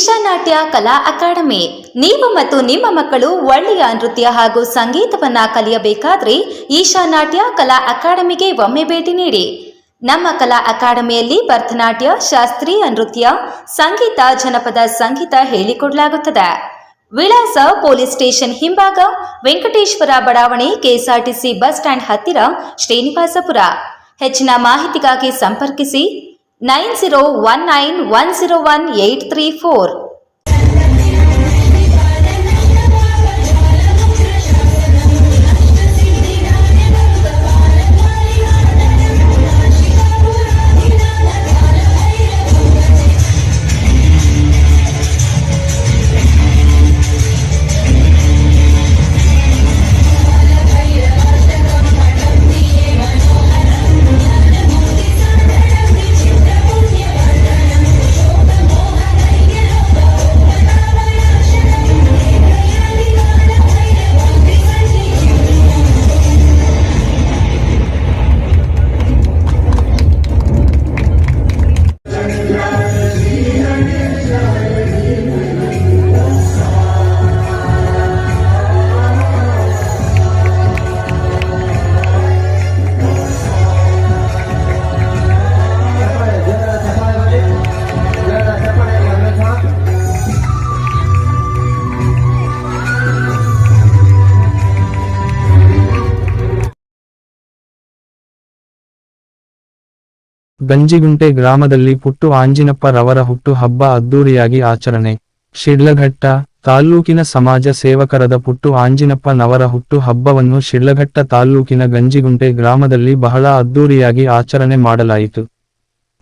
ಈಶಾನಾಟ್ಯ ಕಲಾ ಅಕಾಡೆಮಿ. ನೀವು ಮತ್ತು ನಿಮ್ಮ ಮಕ್ಕಳು ಒಳ್ಳೆಯ ನೃತ್ಯ ಹಾಗೂ ಸಂಗೀತವನ್ನ ಕಲಿಯಬೇಕಾದ್ರೆ ಈಶಾನಾಟ್ಯ ಕಲಾ ಅಕಾಡೆಮಿಗೆ ಒಮ್ಮೆ ಭೇಟಿ ನೀಡಿ. ನಮ್ಮ ಕಲಾ ಅಕಾಡೆಮಿಯಲ್ಲಿ ಭರತನಾಟ್ಯ, ಶಾಸ್ತ್ರೀಯ ನೃತ್ಯ, ಸಂಗೀತ, ಜನಪದ ಸಂಗೀತ ಹೇಳಿಕೊಡಲಾಗುತ್ತದೆ. ವಿಳಾಸ ಪೊಲೀಸ್ ಸ್ಟೇಷನ್ ಹಿಂಭಾಗ, ವೆಂಕಟೇಶ್ವರ ಬಡಾವಣೆ, ಕೆಎಸ್ಆರ್ಟಿಸಿ ಬಸ್ ಸ್ಟ್ಯಾಂಡ್ ಹತ್ತಿರ, ಶ್ರೀನಿವಾಸಪುರ. ಹೆಚ್ಚಿನ ಮಾಹಿತಿಗಾಗಿ ಸಂಪರ್ಕಿಸಿ. Nine zero one nine one zero one eight three four. Ganjigunte ಗ್ರಾಮದಲ್ಲಿ ಪುಟ್ಟು ಆಂಜಿನಪ್ಪ ರವರ ಹುಟ್ಟು ಹಬ್ಬ ಅದ್ದೂರಿಯಾಗಿ ಆಚರಣೆ. ಶಿಡ್ಲಘಟ್ಟ ತಾಲ್ಲೂಕಿನ ಸಮಾಜ ಸೇವಕರದ ಪುಟ್ಟು ಆಂಜಿನಪ್ಪ ನವರ ಹುಟ್ಟು ಹಬ್ಬವನ್ನು ಶಿಡ್ಲಘಟ್ಟ ತಾಲ್ಲೂಕಿನ ಗಂಜಿಗುಂಟೆ ಗ್ರಾಮದಲ್ಲಿ ಬಹಳ ಅದ್ದೂರಿಯಾಗಿ ಆಚರಣೆ ಮಾಡಲಾಯಿತು.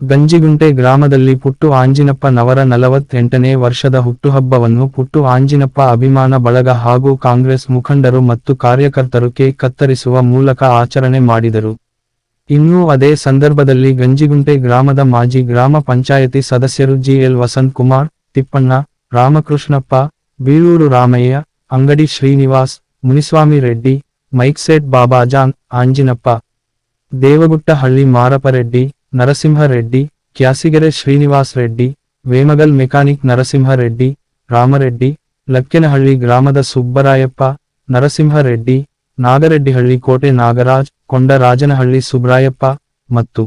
ಗಂಜಿಗುಂಟೆ ಗ್ರಾಮದಲ್ಲಿ ಪುಟ್ಟು ಆಂಜಿನಪ್ಪ ನವರ ನಲವತ್ತೆಂಟನೇ ವರ್ಷದ ಹುಟ್ಟುಹಬ್ಬವನ್ನು ಪುಟ್ಟು ಆಂಜಿನಪ್ಪ ಅಭಿಮಾನ ಬಳಗ ಹಾಗೂ ಕಾಂಗ್ರೆಸ್ ಮುಖಂಡರು ಮತ್ತು ಕಾರ್ಯಕರ್ತರು ಕೇಕ್ ಕತ್ತರಿಸುವ ಮೂಲಕ ಆಚರಣೆ ಮಾಡಿದರು. ಇನ್ನು ಅದೇ ಸಂದರ್ಭದಲ್ಲಿ ಗಂಜಿಗುಂಟೆ ಗ್ರಾಮದ ಮಾಜಿ ಗ್ರಾಮ ಪಂಚಾಯತಿ ಸದಸ್ಯರು GL Vasanth Kumar Tippanna Ramakrishnappa Biluru Ramaiah Angadi Srinivas Muniswamy Reddy mic set Babajan Anjinappa Devaguttahalli Marappareddy Narasimhareddy Kyasigere Srinivas Reddy Vemagal mechanic Narasimhareddy Ramareddy Lakkenahalli ಗ್ರಾಮದ ಸುಬ್ಬರಾಯಪ್ಪ ನರಸಿಂಹರೆಡ್ಡಿ ನಾಗರೆಡ್ಡಿಹಳ್ಳಿ ಕೋಟೆ ನಾಗರಾಜ್ ಕೊಂಡರಾಜನಹಳ್ಳಿ ಸುಬ್ರಾಯಪ್ಪ ಮತ್ತು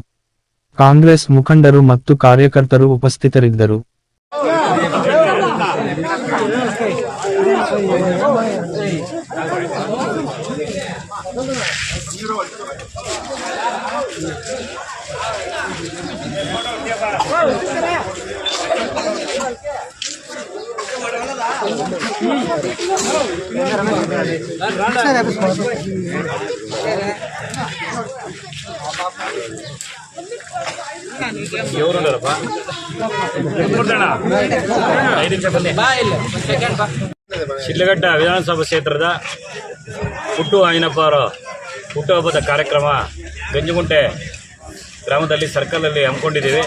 ಕಾಂಗ್ರೆಸ್ ಮುಖಂಡರು ಮತ್ತು ಕಾರ್ಯಕರ್ತರು ಉಪಸ್ಥಿತರಿದ್ದರು. ಶಿಡ್ಲಘಟ್ಟ ವಿಧಾನಸಭಾ ಕ್ಷೇತ್ರದ ಹುಟ್ಟು ಆಯನಪ್ಪ ಅವರ ಹುಟ್ಟುಹಬ್ಬದ ಕಾರ್ಯಕ್ರಮ ಗಂಜುಗುಂಟೆ ಗ್ರಾಮದಲ್ಲಿ ಸರ್ಕಲಲ್ಲಿ ಹಮ್ಮಿಕೊಂಡಿದ್ದೀವಿ.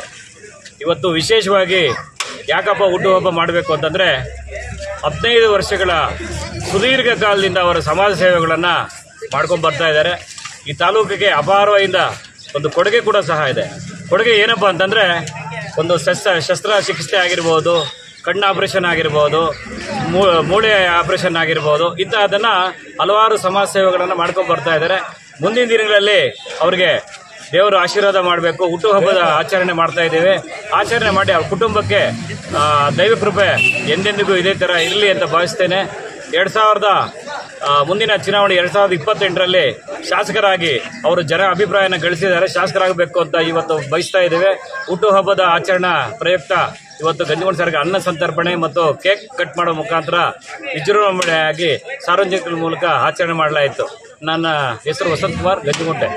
ಇವತ್ತು ವಿಶೇಷವಾಗಿ ಯಾಕಪ್ಪ ಹುಟ್ಟುಹಬ್ಬ ಮಾಡಬೇಕು ಅಂತಂದರೆ ಹದಿನೈದು ವರ್ಷಗಳ ಸುದೀರ್ಘ ಕಾಲದಿಂದ ಅವರ ಸಮಾಜ ಸೇವೆಗಳನ್ನು ಮಾಡ್ಕೊಂಡು ಬರ್ತಾ ಇದ್ದಾರೆ. ಈ ತಾಲೂಕಿಗೆ ಅಪಾರವಾಗಿಂದ ಒಂದು ಕೊಡುಗೆ ಕೂಡ ಸಹ ಇದೆ. ಕೊಡುಗೆ ಏನಪ್ಪ ಅಂತಂದರೆ, ಒಂದು ಶಸ್ತ್ರ ಶಸ್ತ್ರ ಚಿಕಿತ್ಸೆ ಆಗಿರ್ಬೋದು, ಕಣ್ಣು ಆಪರೇಷನ್ ಆಗಿರ್ಬೋದು ಮೂಳೆ ಆಪರೇಷನ್ ಆಗಿರ್ಬೋದು, ಇಂತಹದನ್ನು ಹಲವಾರು ಸಮಾಜ ಸೇವೆಗಳನ್ನು ಮಾಡ್ಕೊಂಡು ಬರ್ತಾ ಇದ್ದಾರೆ. ಮುಂದಿನ ದಿನಗಳಲ್ಲಿ ಅವರಿಗೆ ದೇವರು ಆಶೀರ್ವಾದ ಮಾಡಬೇಕು ಹುಟ್ಟುಹಬ್ಬದ ಆಚರಣೆ ಮಾಡ್ತಾ ಇದ್ದೇವೆ. ಆಚರಣೆ ಮಾಡಿ ಅವ್ರ ಕುಟುಂಬಕ್ಕೆ ದೈವ ಕೃಪೆ ಎಂದೆಂದಿಗೂ ಇದೇ ಥರ ಇರಲಿ ಅಂತ ಭಾವಿಸ್ತೇನೆ. ಎರಡು ಸಾವಿರದ ಮುಂದಿನ ಚುನಾವಣೆ ಎರಡು ಸಾವಿರದ ಇಪ್ಪತ್ತೆಂಟರಲ್ಲಿ ಶಾಸಕರಾಗಿ ಅವರು ಜನ ಅಭಿಪ್ರಾಯನ ಗಳಿಸಿದ್ದಾರೆ. ಶಾಸಕರಾಗಬೇಕು ಅಂತ ಇವತ್ತು ಬಯಸ್ತಾ ಇದ್ದೇವೆ. ಹುಟ್ಟುಹಬ್ಬದ ಆಚರಣಾ ಪ್ರಯುಕ್ತ ಇವತ್ತು ಗಂಜಿಗೊಂಡ ಸರ್ಗೆ ಅನ್ನ ಸಂತರ್ಪಣೆ ಮತ್ತು ಕೇಕ್ ಕಟ್ ಮಾಡೋ ಮುಖಾಂತರ ವಿಜೃಂಭಣೆಯಾಗಿ ಸಾರ್ವಜನಿಕರ ಮೂಲಕ ಆಚರಣೆ ಮಾಡಲಾಯಿತು. ನನ್ನ ಹೆಸರು ವಸಂತ್ ಕುಮಾರ್ ಗಂಜಿಗುಂಟೆ